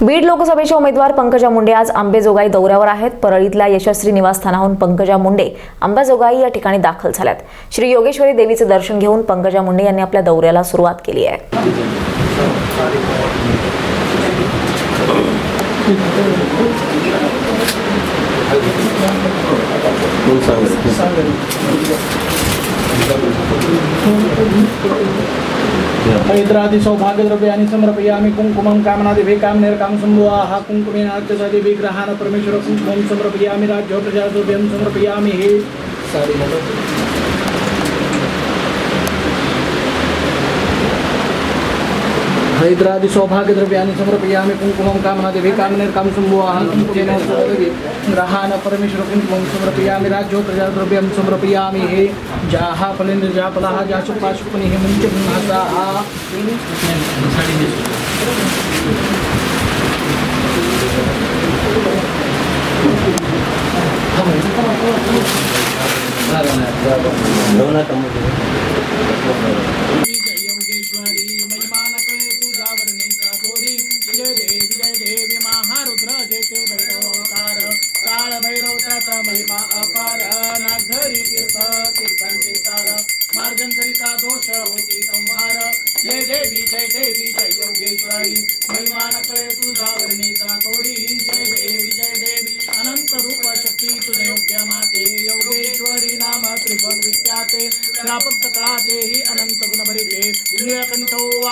बीड लोकसभेचे उमेदवार पंकजा मुंडे आज आंबेजोगाई दौऱ्यावर आहेत. परळीतल्या यशस्वी निवासस्थानाहून पंकजा मुंडे आंबाजोगाई या ठिकाणी दाखल झाल्यात. श्री योगेश्वरी देवीचे दर्शन घेऊन पंकजा मुंडे यांनी आपल्या दौऱ्याला सुरुवात केली आहे. हैद्रादि सौभाग्यद्रव्यानि समर्पयामि। कुङ्कुमं कामनादिभिः कामनिर्काम सम्भवाः कुङ्कुमेन अर्चसादि विग्रहान् परमेश्वर कुङ्कुमं समर्पयामि। राज्यो प्रजाद्रव्यं समर्पयामि हे हैद्रादि सौभाग्यद्रव्यानि समर्पयामि कुङ्कुमं कामनादिभिः कामनिर्काम सम्भुवाः कुङ्कुमेन अर्चसादि विग्रहान् परमेश्वर कुङ्कुमं समर्पयामि राज्यो प्रजाद्रव्यं समर्पयामि। हे जाः फलेन्द्रजापलाः जाशुपाशुपनिः मुञ्चन्नासाः। रघुनाथ होती संहार। जय देवी जय देवी, जय योगेश्वरी। महिमा न करे तुझा जय देवी जय देवी। अनंत रूप शक्ती तुझ माते। योगेश्वरी नाम त्रिपुर विख्याते। प्रापक सकळा देही अनंत गुण भरिते। नीळकंठो